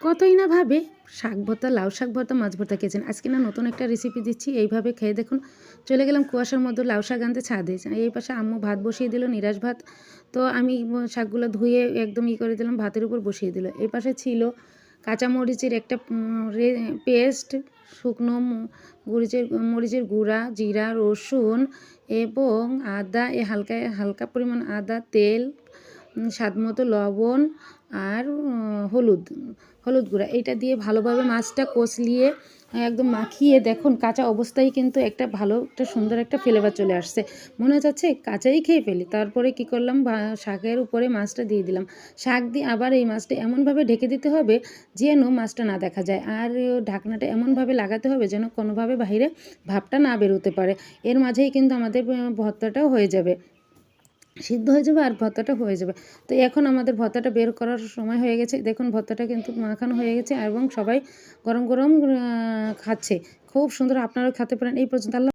কতই না ভাবে, শাক ভর্তা, লাউ শাক ভর্তা, মাছ ভর্তা খেয়েছেন। আজকে না নতুন একটা রেসিপি দিচ্ছি, এইভাবে খেয়ে দেখুন, চলে গেলাম কুয়াশার মধ্যে লাউ শাক আনতে, ছাদে এই পাশে আম্মু ভাত বসিয়ে দিল, নিরাশ ভাত। তো আমি শাকগুলো ধুয়ে একদম ই করে দিলাম, ভাতের উপর বসিয়ে দিল। এই পাশে ছিল কাঁচামরিচের একটা পেস্ট, শুকনো মরিচের মরিচের গুঁড়া, জিরা, রসুন এবং আদা, এ হালকা হালকা পরিমাণ আদা, তেল স্বাদ মতো লবণ আর হলুদ হলুদ গুঁড়া। এটা দিয়ে ভালোভাবে মাছটা কষলিয়ে, একদম মাখিয়ে দেখুন, কাঁচা অবস্থায় কিন্তু একটা ভালো, একটা সুন্দর একটা ফ্লেভার চলে আসছে। মনে যাচ্ছে কাঁচাই খেয়ে ফেলি। তারপরে কি করলাম? শাকের উপরে মাছটা দিয়ে দিলাম। শাক দিয়ে আবার এই মাছটা এমনভাবে ঢেকে দিতে হবে যেন মাছটা না দেখা যায়। আর ঢাকনাটা এমনভাবে লাগাতে হবে যেন কোনোভাবে বাইরে ভাবটা না বেরোতে পারে। এর মাঝেই কিন্তু আমাদের ভর্তাটাও হয়ে যাবে। সিদ্ধ হয়ে যাবে আর ভর্তাটা হয়ে যাবে। তো এখন আমাদের ভর্তাটা বের করার সময় হয়ে গেছে। দেখুন, ভর্তাটা কিন্তু মাখানো হয়ে গেছে এবং সবাই গরম গরম খাচ্ছে। খুব সুন্দর, আপনারাও খেতে পারেন। এই পর্যন্ত আল্লাহ